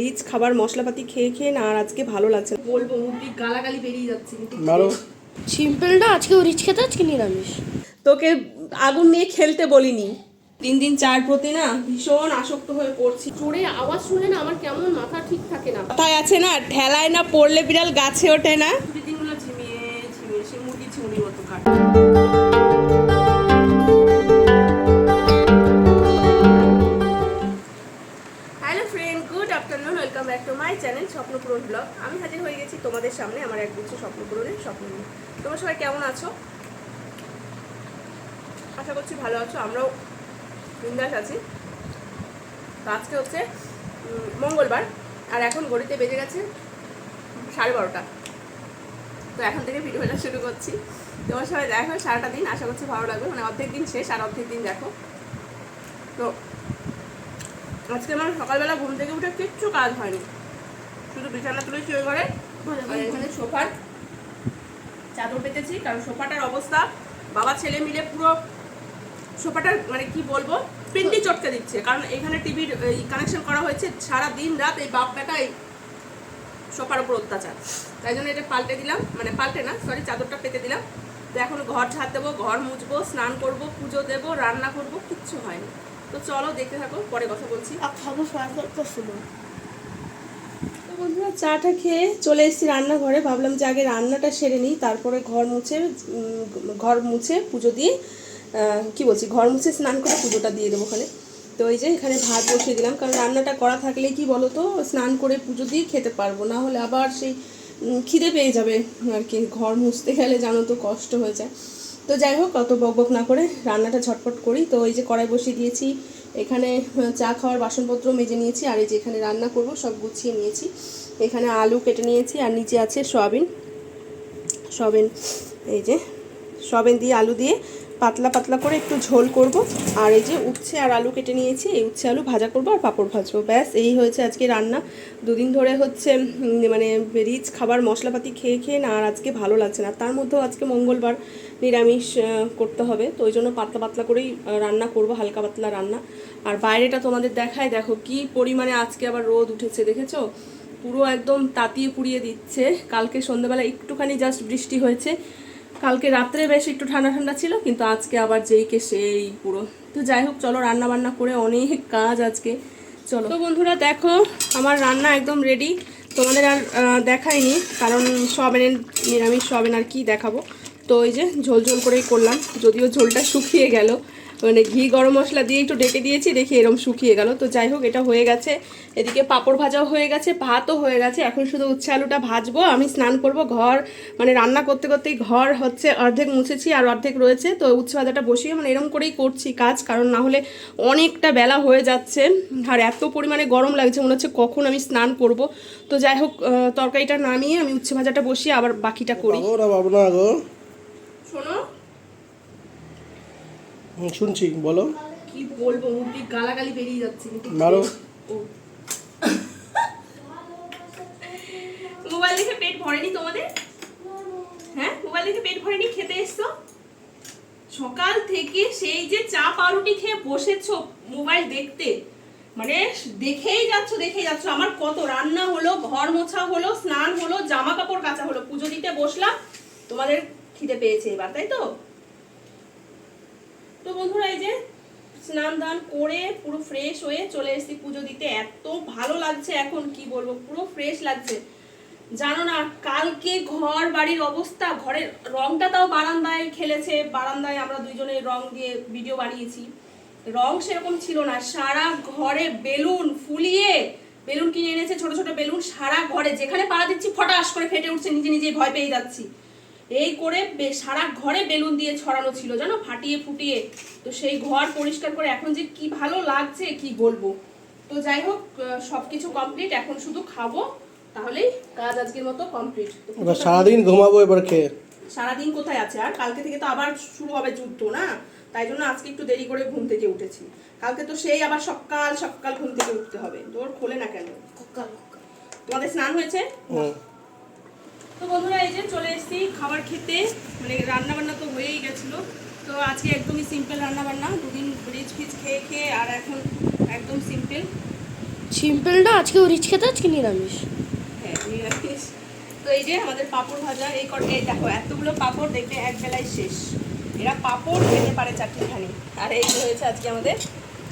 Rich খাবার মশলাপাতি খেয়ে খেয়ে না আর আজকে ভালো লাগছে বলব মুখ দিয়ে গালাগালি বেরিয়ে যাচ্ছে কিন্তু মারো। সিম্পলটা আজকে রিচ খেতে আজকে নিরামিষ। তোকে আগুন নিয়ে খেলতে বলিনি। তিন দিন চার প্রতি না ভীষণ আসক্ত হয়ে পড়ছি। জোরে আওয়াজ শুনে না আমার কেমন মাথা ঠিক থাকে না। মাথায় আছে না ঠেলায় না পড়লে বিড়াল গাছে ওঠে না। তোমরা সবাই কেমন আছো? আশা করছি ভালো আছো আমরাও বিন্দাস আছি। তো আজকে হচ্ছে মঙ্গলবার আর এখন ঘড়িতে বেজে গেছে সাড়ে বারোটা। তো এখন থেকে ভিডিওটা শুরু করছি। তোমার সবাই দেখো সারাটা দিন আশা করছি ভালো লাগবে। মানে অর্ধেক দিন শেষ আর অর্ধেক দিন দেখো। তো আজকে আমার সকালবেলা ঘুম থেকে উঠে কিচ্ছু কাজ হয়নি। শুধু বিছানা তুলেছি ওই ঘরে এখানে সোফার চাদর পেতেছি কারণ সোফাটার অবস্থা, বাবা ছেলে মিলে পুরো সোফাটার মানে কি বলব, পিন্ডি চটকে দিচ্ছে, কারণ এখানে টিভির কানেকশন করা হয়েছে সারা দিন রাত এই বাপ বেটা এই সোফার উপর অত্যাচার। তাই জন্য এটা পাল্টে দিলাম মানে পাল্টে না সরি চাদরটা পেতে দিলাম। তো এখন ঘর ঝাড় দেবো, ঘর মুছবো, স্নান করব, পুজো দেবো, রান্না করব, কিচ্ছু হয়নি। তো চলো দেখতে থাকো, পরে কথা বলছি। বন্ধুরা, চাটা খেয়ে চলে এসেছি রান্নাঘরে। ভাবলাম যে আগে রান্নাটা সেরে নিই, তারপরে ঘর মুছে ঘর মুছে পুজো দিয়ে কি বলছি, ঘর মুছে স্নান করে পুজোটা দিয়ে দেবো ওখানে। তো এই যে এখানে ভাত বসিয়ে দিলাম, কারণ রান্নাটা করা থাকলে কি বলো তো স্নান করে পুজো দিয়ে খেতে পারব, না হলে আবার সেই খিদে পেয়ে যাবে আর কি, ঘর মুছতে গেলে জানো তো কষ্ট হয়ে যায়। তো যাই হোক, অত বক বক না করে রান্নাটা ঝটপট করি। তো এই যে কড়াই বসিয়ে দিয়েছি এখানে চা খাওয়ার বাসনপত্র মেজে নিয়েছি, আর এই যে এখানে রান্না করব, সব গুছিয়ে নিয়েছি। এখানে আলু কেটে নিয়েছি, আর নিচে আছে সয়াবিন। সয়াবিন, এই যে, সয়াবিন দিয়ে আলু দিয়ে পাতলা পাতলা করে একটু ঝোল করব। আর এই যে উচ্ছে আর আলু কেটে নিয়েছি, এই উচ্ছে আলু ভাজা করব আর পাঁপড় ভাজবো। ব্যাস, এই হয়েছে আজকে রান্না। দুদিন ধরে হচ্ছে মানে রিচ খাবার মশলাপাতি খেয়ে খেয়ে না আর আজকে ভালো লাগছে না। তার মধ্যেও আজকে মঙ্গলবার নিরামিষ করতে হবে। তো ওই জন্য পাতলা পাতলা করেই রান্না করব, হালকা পাতলা রান্না। আর বাইরেটা তোমাদের দেখায়, দেখো কি পরিমাণে আজকে আবার রোদ উঠেছে, দেখেছ? পুরো একদম তাতিয়ে পুড়িয়ে দিচ্ছে। কালকে সন্ধ্যাবেলা একটুখানি জাস্ট বৃষ্টি হয়েছে। কালকে রাত্রে বেশ একটু ঠান্ডা ঠান্ডা ছিল, কিন্তু আজকে আবার যেই কে সেই পুরো। তো যাই হোক, চলো রান্না বান্না করে অনেক কাজ আজকে। চলো। তো বন্ধুরা, দেখো, আমার রান্না একদম রেডি তোমাদের আর দেখাইনি, কারণ সবেনের নিরামিষ সবেন আর কি দেখাবো। তো ওই যে ঝোল ঝোল করেই করলাম, যদিও ঝোলটা শুকিয়ে গেল। মানে ঘি, গরম মশলা দিয়ে একটু ডেকে দিয়েছি, দেখি এরম শুকিয়ে গেল। তো যাই হোক, এটা হয়ে গেছে। এদিকে পাঁপড় ভাজাও হয়ে গেছে, ভাতও হয়ে গেছে। এখন শুধু উচ্ছে আলুটা ভাজবো। আমি স্নান করব ঘর মানে রান্না করতে করতেই ঘর হচ্ছে অর্ধেক মুছেছি আর অর্ধেক রয়েছে। তো উচ্ছে ভাজাটা বসিয়ে মানে এরম করেই করছি কাজ, কারণ না হলে অনেকটা বেলা হয়ে যাচ্ছে। আর এত পরিমাণে গরম লাগছে, মনে হচ্ছে কখন আমি স্নান করব। তো যাই হোক তরকারিটা নামিয়ে আমি উচ্ছে ভাজাটা বসিয়ে আবার বাকিটা করি বাবু না বাবু না গো শোনো হুম, শুনছি বলো। কি বলব মুখ দিয়ে গালাগালি বেরিয়ে যাচ্ছে মারো। মোবাইল দেখে পেট ভরেনি তোমাদের? হ্যাঁ মোবাইল দেখে পেট ভরেনি? খেতে এসছো? সকাল থেকে সেই যে চা পাউরুটি খেয়ে বসেছো মোবাইল দেখতে মানে দেখেই যাচ্ছ দেখেই যাচ্ছ। আমার কত রান্না হলো ঘর মোছা হলো স্নান হলো জামা কাপড় কাচা হলো। পুজো দিতে বসলাম তোমাদের খিদে পেয়েছে এবার তাই তো? তো বন্ধুরা এই যে স্নান দান করে পুরো ফ্রেশ হয়ে চলে এসেছি পুজো দিতে। এত ভালো লাগছে এখন, কি বলব? পুরো ফ্রেশ লাগছে। জানো না, কালকে ঘর বাড়ির অবস্থা, ঘরের রংটা তাও বারান্দায় খেলেছে। বারান্দায় আমরা দুইজনে রং দিয়ে ভিডিও বানিয়েছি। রং সেরকম ছিল না। সারা ঘরে বেলুন ফুলিয়ে বেলুন কিনে এনেছে, ছোট ছোট বেলুন সারা ঘরে। যেখানে পাড়া দিচ্ছি, ফটাস করে ফেটে উঠছে, নিজে নিজেই ভয় পেয়ে যাচ্ছি। এই করে সারা ঘরে বেলুন দিয়ে ছড়ানো ছিল জানো? ফাটিয়ে ফুটিয়ে। তো সেই ঘর পরিষ্কার করে এখন যে কি ভালো লাগছে কি বলব? তো যাই হোক সবকিছু কমপ্লিট এখন শুধু খাব তাহলেই কাজ আজকের মতো কমপ্লিট এবার সারাদিন ঘুমাবো এবার খেয়ে। সারাদিন কোথায় আছে? আর কালকে থেকে তো আবার শুরু হবে যুদ্ধ না? তাই জন্য আজকে একটু দেরি করে ঘুম থেকে উঠেছি। কালকে তো সেই আবার সকাল সকাল ঘুম থেকে উঠতে হবে। তোর খোলে না কেন? তোমাদের স্নান হয়েছে? হুম। তো বন্ধুরা এই যে চলে এসেছি খাবার খেতে। মানে রান্না বান্না তো হয়েই গেছিল। তো আজকে একদমই সিম্পল রান্না বান্না দুদিন রিচ ফিচ খেয়ে খেয়ে আর এখন একদম সিম্পল সিম্পলটা আজকে রিচ খেতে আজকে নিরামিষ। হ্যাঁ নিরামিষ। তো এই যে আমাদের পাঁপড় ভাজা এই এই দেখো এতগুলো পাঁপড় দেখবে এক বেলায় শেষ। এরা পাঁপড় খেতে পারে চারটিখানি। আর এই হয়েছে আজকে আমাদের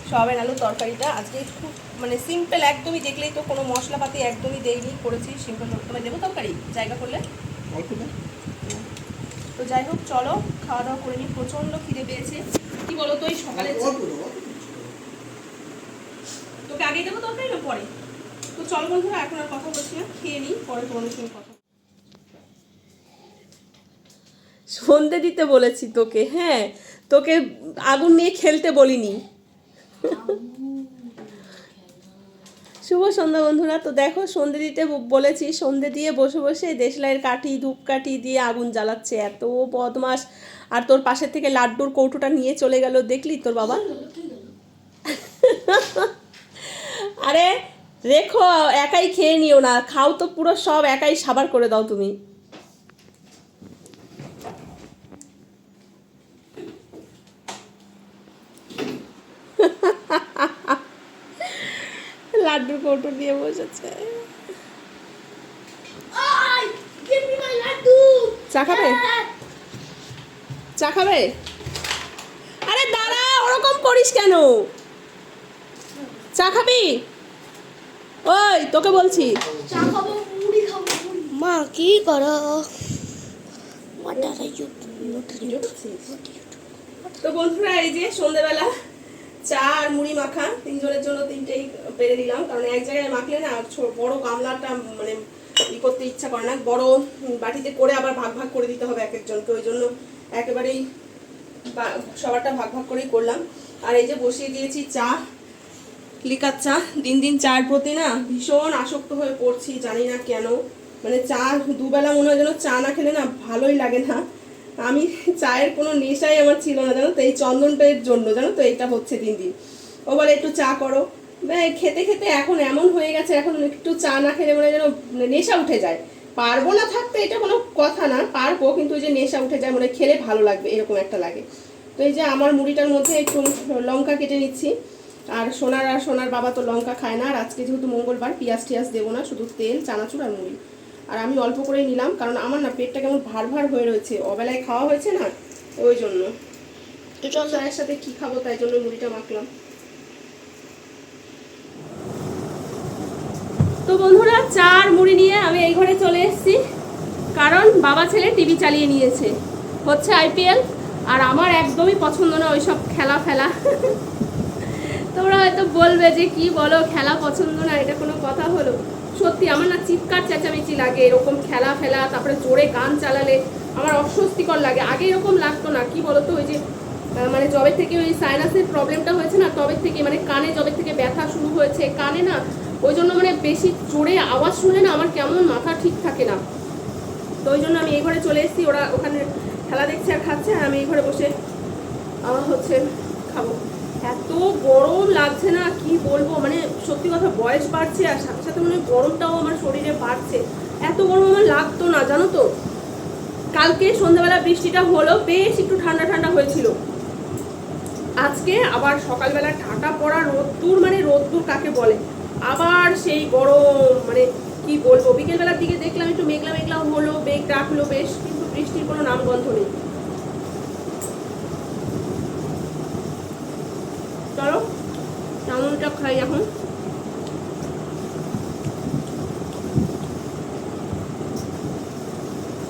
সয়াবিন আলু তরকারিটা। আজকে খুব মানে সিম্পল একদমই দেখলেই তো কোনো মশলাপাতি একদমই দেইনি করেছি সিম্পল তোমায় দেবো তরকারি জায়গা করলে? তো যাই হোক চলো খাওয়া দাওয়া করে নিই। প্রচণ্ড খিদে পেয়েছে। কি বলো তো এই সকালে তোকে আগেই দেবো তরকারি না পরে? তো চল বন্ধুরা এখন আর কথা বলছি না। খেয়ে নিই পরে তোমাদের সঙ্গে কথা সন্ধে দিতে বলেছি তোকে হ্যাঁ। তোকে আগুন নিয়ে খেলতে বলিনি। শুভ সন্ধ্যা বন্ধুরা। তো দেখো, সন্ধে দিতে বলেছি, সন্ধে দিয়ে বসে বসে দেশলাইয়ের কাঠি, ধূপকাঠি দিয়ে আগুন জ্বালাচ্ছে। এত বদমাস আর তোর পাশের থেকে লাড্ডুর কৌটোটা নিয়ে চলে গেল। দেখলি তোর বাবা? আরে, রেখো, একাই খেয়ে নিও না। খাও তো পুরো সব, একাই সাবার করে দাও তুমি লাড্ডুর কৌটো দিয়ে বসেছে চা খাবে? চা খাবে? আরে দাঁড়া ওরকম করিস কেন? চা খাবি? ওই তোকে বলছি। মা কি করো? তো বন্ধুরা এই যে সন্ধেবেলা চা আর মুড়ি মাখা তিনজনের জন্য তিনটেই পেরে দিলাম, কারণ এক জায়গায় মাখলে না বড় গামলাটা মানে ই করতে ইচ্ছা করে না, বড় বাটিতে করে আবার ভাগ ভাগ করে দিতে হবে এক একজনকে, ওই জন্য একেবারেই সবারটা ভাগ ভাগ করেই করলাম। আর এই যে বসিয়ে দিয়েছি চা, লিকার চা, দিন দিন চার প্রতি না ভীষণ আসক্ত হয়ে পড়ছি, জানি না কেন। মানে চা দুবেলা মনে হয় যেন চা না খেলে না ভালোই লাগে না। আমি চায়ের কোনো নেশাই আমার ছিল না, জানো তো? এই চন্দনটার জন্য, জানো তো? এইটা হচ্ছে দিন দিন। ও বলে, একটু চা করো। খেতে খেতে এখন এমন হয়ে গেছে, এখন একটু চা না খেলে মানে যেন নেশা উঠে যায়। পারব না থাকতে, এটা কোনো কথা না, পারব, কিন্তু ওই যে নেশা উঠে যায় মানে খেলে ভালো লাগবে, এরকম একটা লাগে। তো এই যে আমার মুড়িটার মধ্যে একটু লঙ্কা কেটে নিচ্ছি। আর সোনার আর সোনার বাবা তো লঙ্কা খায় না, আর আজকে যেহেতু মঙ্গলবার, পেঁয়াজ টিয়াজ দেবো না, শুধু তেল, চানাচুর আর মুড়ি। আর আমি অল্প করেই নিলাম, কারণ আমার না পেটটা কেমন ভার ভার হয়ে রয়েছে। অবেলায় খাওয়া হয়েছে না, ওই জন্য। চল চায়ের সাথে কি খাব, তাই জন্য মুড়িটা মাখলাম। তো বন্ধুরা, চার মুড়ি নিয়ে আমি এই ঘরে চলে এসেছি। কারণ বাবা ছেলে টিভি চালিয়ে নিয়েছে। হচ্ছে আইপিএল আর আমার একদমই পছন্দ না ওইসব খেলা ফেলা। তোমরা হয়তো বলবে যে কি বলো, খেলা পছন্দ না, এটা কোনো কথা হলো। সত্যি আমার না চিৎকার চেঁচামেচি লাগে, এরকম খেলা ফেলা, তারপরে জোরে গান চালালে আমার অস্বস্তিকর লাগে। আগে এরকম লাগতো না, কি বলতো ওই যে মানে জবে থেকে ওই সাইনাসের প্রবলেমটা হয়েছে না, তবে থেকে মানে কানে জবে থেকে ব্যথা শুরু হয়েছে, কানে না, ওই জন্য মানে বেশি জোরে আওয়াজ শুনলে না আমার কেমন মাথা ঠিক থাকে না। তো ওই জন্য আমি এই ঘরে চলে এসেছি, ওরা ওখানে খেলা দেখছে আর খাচ্ছে আমি এই ঘরে বসে আমার হচ্ছে খাব। এত গরম লাগছে না, কি বলব? মানে সত্যি কথা বয়স বাড়ছে আর সাথে সাথে মানে গরমটাও আমার শরীরে বাড়ছে। এত গরম আমার লাগতো না, জানো তো? কালকে সন্ধ্যাবেলা বৃষ্টিটা হলো, বেশ একটু ঠান্ডা ঠান্ডা হয়েছিল। আজকে আবার সকালবেলা ঢাকা পড়া রোদ্দুর মানে রোদ্দুর কাকে বলে? আবার সেই গরম মানে কি বলব? বিকেলবেলার দিকে দেখলাম একটু মেঘলা মেঘলা হলো বেগ ডাকলো বেশ, কিন্তু বৃষ্টির কোনো নামগন্ধ নেই চলো চাউমিনটা খাই এখন।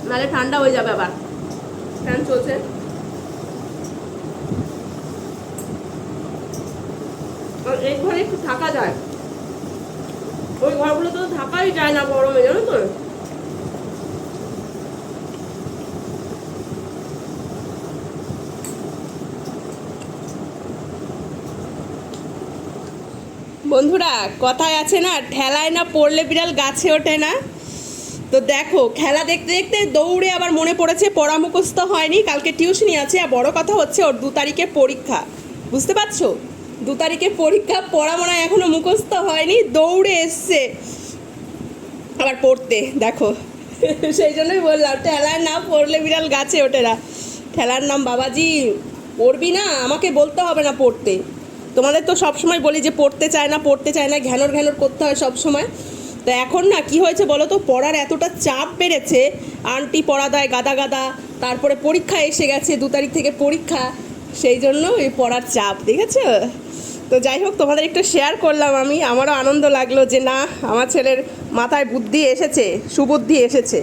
নাহলে ঠান্ডা হয়ে যাবে আবার। ফ্যান চলছে। এই ঘরে একটু থাকা যায়। ওই ঘরগুলো তো থাকাই যায় না গরমে, জানো তো? বন্ধুরা, কথায় আছে না, ঠেলায় না পড়লে বিড়াল গাছে ওঠে না। তো দেখো, খেলা দেখতে দেখতে দৌড়ে আবার মনে পড়েছে পড়া মুখস্থ হয়নি, কালকে টিউশনি আছে, আর বড় কথা হচ্ছে ওর দু তারিখে পরীক্ষা। বুঝতে পারছ? দু তারিখে পরীক্ষা, পড়া মনে হয় এখনও মুখস্থ হয়নি, দৌড়ে এসছে। আবার পড়তে, দেখো। সেই জন্যই বললাম, ঠেলায় না পড়লে বিড়াল গাছে ওঠে না। ঠেলার নাম বাবাজি, পড়বি না, আমাকে বলতে হবে না পড়তে। তোমাদের তো সব সময় বলি যে পড়তে চায় না, পড়তে চায় না, ঘ্যানোর ঘ্যানোর করতে হয় সব সময়। তো এখন না কি হয়েছে বলো তো, পড়ার এতটা চাপ বেড়েছে, আন্টি পড়া দেয় গাদা গাদা, তারপরে পরীক্ষা এসে গেছে দু তারিখ থেকে পরীক্ষা, সেই জন্য এই পড়ার চাপ, দেখেছ? তো যাই হোক, তোমাদের একটু শেয়ার করলাম আমি, আমারও আনন্দ লাগল যে না, আমার ছেলের মাথায় বুদ্ধি এসেছে, সুবুদ্ধি এসেছে।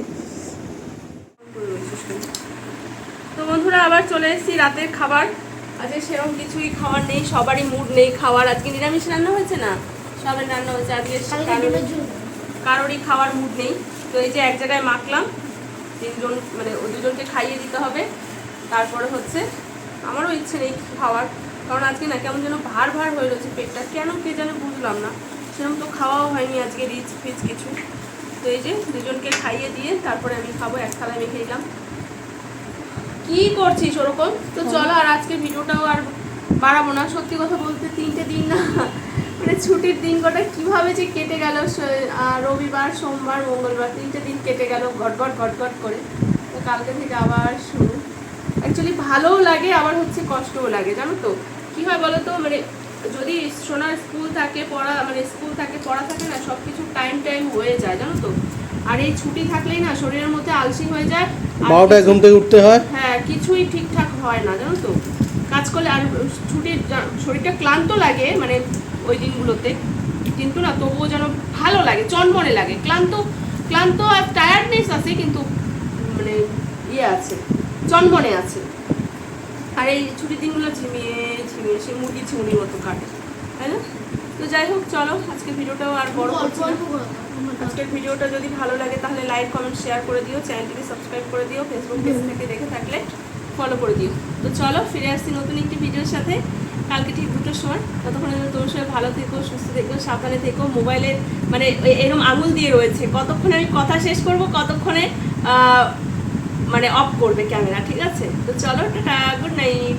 তো বন্ধুরা, আবার চলে এসেছি রাতের খাবার। আজকে সেরকম কিছুই খাওয়ার নেই সবারই মুড নেই খাওয়ার। আজকে নিরামিষ রান্না হয়েছে না? সবের রান্না হয়েছে আজকে কারোর- কারোরই খাওয়ার মুড নেই। তো এই যে এক জায়গায় মাখলাম তিনজন মানে ওই দুজনকে খাইয়ে দিতে হবে। তারপরে হচ্ছে আমারও ইচ্ছে নেই খাওয়ার। কারণ আজকে না কেমন যেন ভার ভার হয়ে রয়েছে পেটটা। কেন কে যেন বুঝলাম না। সেরকম তো খাওয়াও হয়নি আজকে রিচ ফিচ কিছু। তো এই যে দুজনকে খাইয়ে দিয়ে তারপরে আমি খাব এক থালায় মেখে দিলাম কি করছিস ওরকম? তো চলো আর আজকে ভিডিওটাও আর বাড়াবো না। সত্যি কথা বলতে তিনটে দিন না মানে ছুটির দিন কটা কীভাবে যে কেটে গেল রবিবার সোমবার মঙ্গলবার তিনটে দিন কেটে গেল ঘটঘট ঘটঘট করে। তো কালকে থেকে আবার শুরু। অ্যাকচুয়ালি ভালোও লাগে আবার হচ্ছে কষ্টও লাগে জানো তো? কী হয় বলো তো? মানে যদি সোনার স্কুল থাকে পড়া মানে স্কুল থাকে পড়া থাকে না সব কিছু টাইম টাইম হয়ে যায় জানো তো? আর এই ছুটি থাকলেই না শরীরের মধ্যে আলসি হয়ে যায় বারোটায় ঘুম থেকে উঠতে হয়? হ্যাঁ কিছুই ঠিকঠাক হয় না জানো তো। কাজ করলে আর ছুটির শরীরটা ক্লান্ত লাগে মানে ওই দিনগুলোতে কিন্তু না তবুও যেন ভালো লাগে চনমনে লাগে। ক্লান্ত ক্লান্ত আর টায়ার্ডনেস আছে কিন্তু মানে ইয়ে আছে চনমনে আছে। আর এই ছুটির দিনগুলো ঝিমিয়ে ঝিমিয়ে সে মুরগি ঝিমুনির মতো কাটে তাই না? তো যাই হোক চলো আজকে ভিডিওটাও আর বড় করছি আজকের ভিডিওটা যদি ভালো লাগে তাহলে লাইক, কমেন্ট শেয়ার করে দিও, চ্যানেলটিকে সাবস্ক্রাইব করে দিও ফেসবুক পেজ থেকে দেখে থাকলে ফলো করে দিও। তো চলো ফিরে আসছি নতুন একটি ভিডিওর সাথে। কালকে ঠিক দুটোর সময়। ততক্ষণে যেন তোমার সবাই ভালো থেকো, সুস্থ থেকো, সাবধানে থেকো। মোবাইলের মানে এরকম আঙুল দিয়ে রয়েছে। কতক্ষণে আমি কথা শেষ করব, কতক্ষণে মানে অফ করবে ক্যামেরা ঠিক আছে? তো চলো, টাটা গুড নাইট